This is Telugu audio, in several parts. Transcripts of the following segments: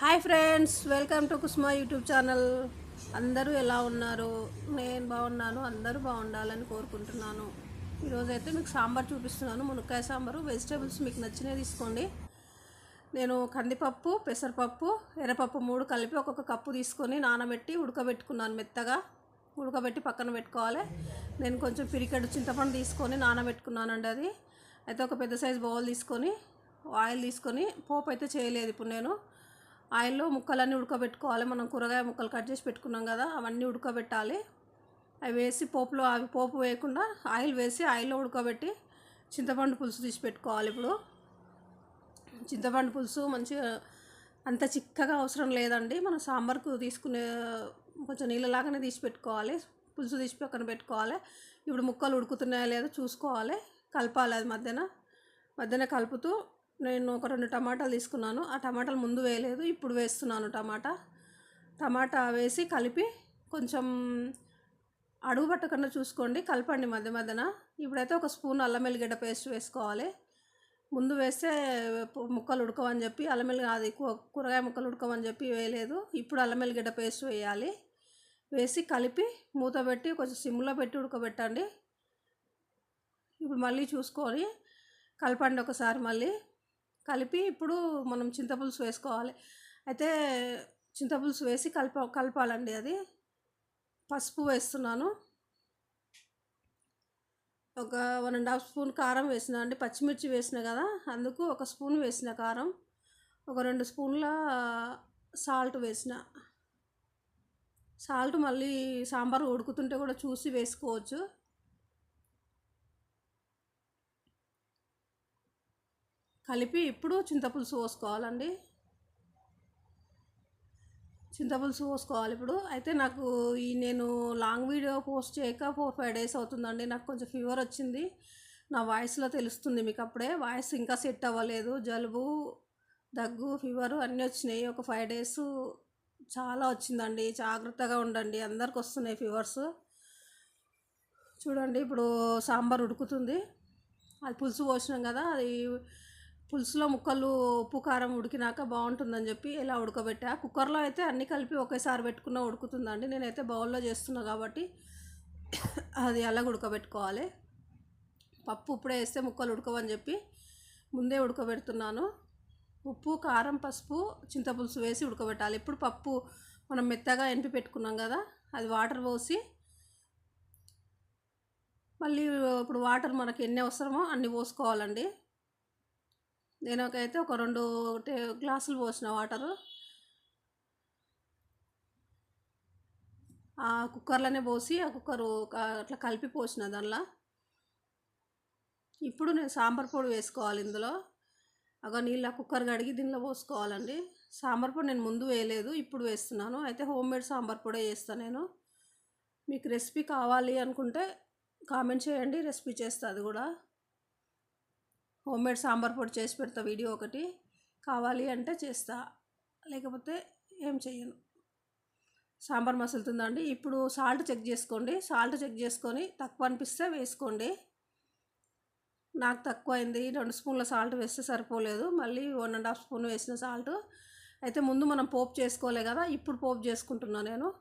Hi friends welcome to Kusma YouTube channel. అందరూ ఎలా ఉన్నారు? నేను బాగున్నాను అందరూ బాగుండాలని కోరుకుంటున్నాను. ఈరోజైతే అయితే మీకు సాంబార్ చూపిస్తున్నాను మునక్కాయ సాంబారు వెజిటేబుల్స్ మీకు నచ్చినవి తీసుకోండి. నేను కందిపప్పు పెసరపప్పు ఎర్రపప్పు మూడు కలిపి ఒక్కొక్క కప్పు తీసుకొని నానబెట్టి ఉడకబెట్టుకున్నాను మెత్తగా. ఉడకబెట్టి పక్కన పెట్టుకోవాలి. నేను కొంచెం పిరికెడు చింతపండు తీసుకొని నానబెట్టుకున్నానండి అది. అయితే ఒక పెద్ద సైజు బౌల్ తీసుకొని ఆయిల్ తీసుకొని పోపు అయితే చేయలేదు ఇప్పుడు నేను. ఆయిల్లో ముక్కలన్నీ ఉడకబెట్టుకోవాలి. మనం కూరగాయ ముక్కలు కట్ చేసి పెట్టుకున్నాం కదా అవన్నీ ఉడకబెట్టాలి. అవి వేసి పోపులో అవి పోపు వేయకుండా ఆయిల్ వేసి ఆయిల్లో ఉడకబెట్టి చింతపండు పులుసు తీసి పెట్టుకోవాలి ఇప్పుడు. చింతపండు పులుసు మంచిగా అంత చిక్కగా అవసరం లేదండి. మనం సాంబార్కు తీసుకునే కొంచెం నీళ్ళలాగానే తీసి పెట్టుకోవాలి. పులుసు తీసి పక్కన పెట్టుకోవాలి. ఇప్పుడు ముక్కలు ఉడుకుతున్నాయా లేదో చూసుకోవాలి. కలపాలి అది మధ్యన. మధ్యన కలుపుతూ నేను ఒక రెండు టమాటాలు తీసుకున్నాను. ఆ టమాటాలు ముందు వేయలేదు ఇప్పుడు వేస్తున్నాను టమాటా. టమాటా వేసి కలిపి కొంచెం అడుగు పట్టకుండా చూసుకోండి కలపండి మధ్య మధ్యన. ఇప్పుడైతే ఒక స్పూన్ అల్లం వెల్లిగడ్డ పేస్ట్ వేసుకోవాలి. ముందు వేస్తే ముక్కలు ఉడకవని చెప్పి అల్లం వెల్లి అది కూరగాయ ముక్కలు ఉడకవని చెప్పి వేయలేదు. ఇప్పుడు అల్లం వెల్లిగడ్డ పేస్ట్ వేయాలి. వేసి కలిపి మూత పెట్టి కొంచెం సిమ్లో పెట్టి ఉడకబెట్టండి. ఇప్పుడు మళ్ళీ చూసుకొని కలపండి ఒకసారి మళ్ళీ. కలిపి ఇప్పుడు మనం చింతపులుసు వేసుకోవాలి. అయితే చింతపులుసు వేసి కలప కలపాలండి అది. పసుపు వేస్తున్నాను. ఒక వన్ అండ్ హాఫ్ స్పూన్ కారం వేసిన అండి. పచ్చిమిర్చి వేసిన కదా అందుకు ఒక స్పూన్ వేసిన కారం. ఒక రెండు స్పూన్ల సాల్ట్ వేసిన. సాల్ట్ మళ్ళీ సాంబార్ ఉడుకుతుంటే కూడా చూసి వేసుకోవచ్చు. కలిపి ఇప్పుడు చింతపులుసు పోసుకోవాలండి. చింతపులుసు పోసుకోవాలి ఇప్పుడు. అయితే నాకు ఈ నేను లాంగ్ వీడియో పోస్ట్ చేయక ఫోర్ ఫైవ్ డేస్ అవుతుందండి. నాకు కొంచెం ఫీవర్ వచ్చింది. నా వాయిస్లో తెలుస్తుంది మీకు అప్పుడే. వాయిస్ ఇంకా సెట్ అవ్వలేదు. జలుబు దగ్గు ఫీవర్ అన్నీ వచ్చినాయి. ఒక ఫైవ్ డేస్ చాలా వచ్చిందండి. జాగ్రత్తగా ఉండండి. అందరికి వస్తున్నాయి ఫీవర్స్. చూడండి ఇప్పుడు సాంబార్ ఉడుకుతుంది. అది పులుసు పోసినాం కదా అది పులుసులో ముక్కలు ఉప్పు కారం ఉడికినాక బాగుంటుందని చెప్పి ఇలా ఉడకబెట్టా? కుక్కర్లో అయితే అన్ని కలిపి ఒకేసారి పెట్టుకున్న ఉడుకుతుందండి. నేనైతే బౌల్లో చేస్తున్నా కాబట్టి అది అలా ఉడకబెట్టుకోవాలి. పప్పు ఇప్పుడే వేస్తే ముక్కలు ఉడకవని చెప్పి ముందే ఉడకబెడుతున్నాను. ఉప్పు కారం పసుపు చింతపులుసు వేసి ఉడకబెట్టాలి. ఇప్పుడు పప్పు మనం మెత్తగా ఎనిపి పెట్టుకున్నాం కదా అది వాటర్ పోసి మళ్ళీ ఇప్పుడు వాటర్ మనకి ఎన్ని అవసరమో అన్ని పోసుకోవాలండి. నేను ఒక రెండు టే గ్లాసులు పోసిన వాటరు. ఆ కుక్కర్లోనే పోసి ఆ కుక్కరు అట్లా కలిపి పోసిన దానిలో. ఇప్పుడు నేను సాంబార్ పొడి వేసుకోవాలి ఇందులో. ఒక నీళ్ళ కుక్కర్ కడిగి దీనిలో పోసుకోవాలండి. సాంబార్ పొడి నేను ముందు వేయలేదు ఇప్పుడు వేస్తున్నాను. అయితే హోమ్ మేడ్ సాంబార్ పొడి వేస్తాను నేను. మీకు రెసిపీ కావాలి అనుకుంటే కామెంట్ చేయండి రెసిపీ చేస్తా అది కూడా. హోమ్ మేడ్ సాంబార్ పొడి చేసి పెడతా వీడియో ఒకటి. కావాలి అంటే చేస్తా. లేకపోతే ఏం చెయ్యను. సాంబార్ మసులుతుందండి. ఇప్పుడు సాల్ట్ చెక్ చేసుకోండి. సాల్ట్ చెక్ చేసుకొని తక్కువ అనిపిస్తే వేసుకోండి. నాకు తక్కువ అయింది. రెండు స్పూన్ల సాల్ట్ వేస్తే సరిపోలేదు. మళ్ళీ వన్ అండ్ హాఫ్ స్పూన్ వేసిన సాల్ట్. అయితే ముందు మనం పోపు చేసుకోలే కదా. ఇప్పుడు పోపు చేసుకుంటున్నాను నేను.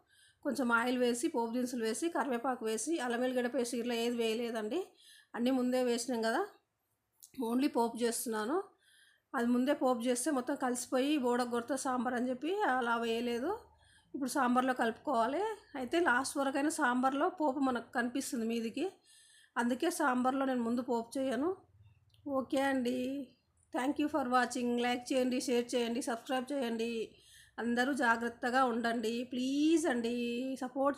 కొంచెం ఆయిల్ వేసి పోపు దినుసులు వేసి కరివేపాకు వేసి అల్లం వెల్లిగడ్డ పేస్ట్ ఇట్లా ఏది వేయలేదండి. అన్నీ ముందే వేసినాం కదా. ఓన్లీ పోపు చేస్తున్నాను. అది ముందే పోపు చేస్తే మొత్తం కలిసిపోయి బోడగొడత సాంబార్ అని చెప్పి అలా వేయలేదు. ఇప్పుడు సాంబార్లో కలుపుకోవాలి. అయితే లాస్ట్ వరకైనా సాంబార్లో పోపు మనకు కనిపిస్తుంది మీదికి. అందుకే సాంబార్లో నేను ముందు పోపు చేయను. ఓకే అండి. Thank you for watching. Like చేయండి షేర్ చేయండి సబ్స్క్రైబ్ చేయండి. అందరూ జాగ్రత్తగా ఉండండి. ప్లీజ్ అండి. సపోర్ట్